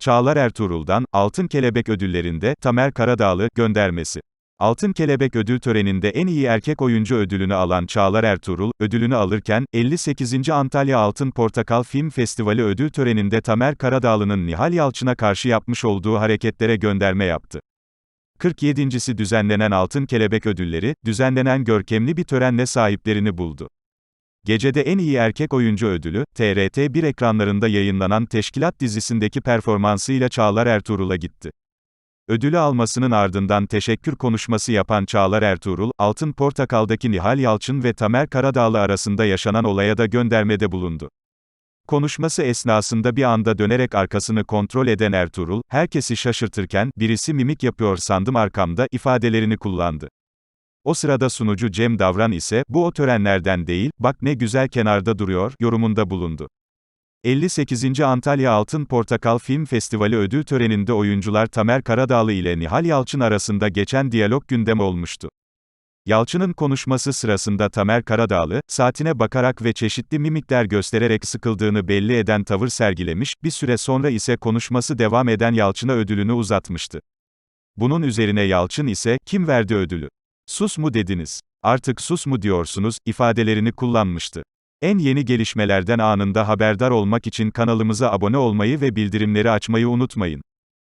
Çağlar Ertuğrul'dan, Altın Kelebek ödüllerinde, Tamer Karadağlı, göndermesi. Altın Kelebek ödül töreninde en iyi erkek oyuncu ödülünü alan Çağlar Ertuğrul, ödülünü alırken, 58. Antalya Altın Portakal Film Festivali ödül töreninde Tamer Karadağlı'nın Nihal Yalçın'a karşı yapmış olduğu hareketlere gönderme yaptı. 47.si düzenlenen Altın Kelebek ödülleri, düzenlenen görkemli bir törenle sahiplerini buldu. Gecede en iyi erkek oyuncu ödülü, TRT1 ekranlarında yayınlanan Teşkilat dizisindeki performansıyla Çağlar Ertuğrul'a gitti. Ödülü almasının ardından teşekkür konuşması yapan Çağlar Ertuğrul, Altın Portakal'daki Nihal Yalçın ve Tamer Karadağlı arasında yaşanan olaya da göndermede bulundu. Konuşması esnasında bir anda dönerek arkasını kontrol eden Ertuğrul, herkesi şaşırtırken, birisi mimik yapıyor sandım arkamda, ifadelerini kullandı. O sırada sunucu Cem Davran ise, bu o törenlerden değil, bak ne güzel kenarda duruyor, yorumunda bulundu. 58. Antalya Altın Portakal Film Festivali ödül töreninde oyuncular Tamer Karadağlı ile Nihal Yalçın arasında geçen diyalog gündem olmuştu. Yalçın'ın konuşması sırasında Tamer Karadağlı, saatine bakarak ve çeşitli mimikler göstererek sıkıldığını belli eden tavır sergilemiş, bir süre sonra ise konuşması devam eden Yalçın'a ödülünü uzatmıştı. Bunun üzerine Yalçın ise, kim verdi ödülü? Sus mu dediniz? Artık sus mu diyorsunuz, ifadelerini kullanmıştı. En yeni gelişmelerden anında haberdar olmak için kanalımıza abone olmayı ve bildirimleri açmayı unutmayın.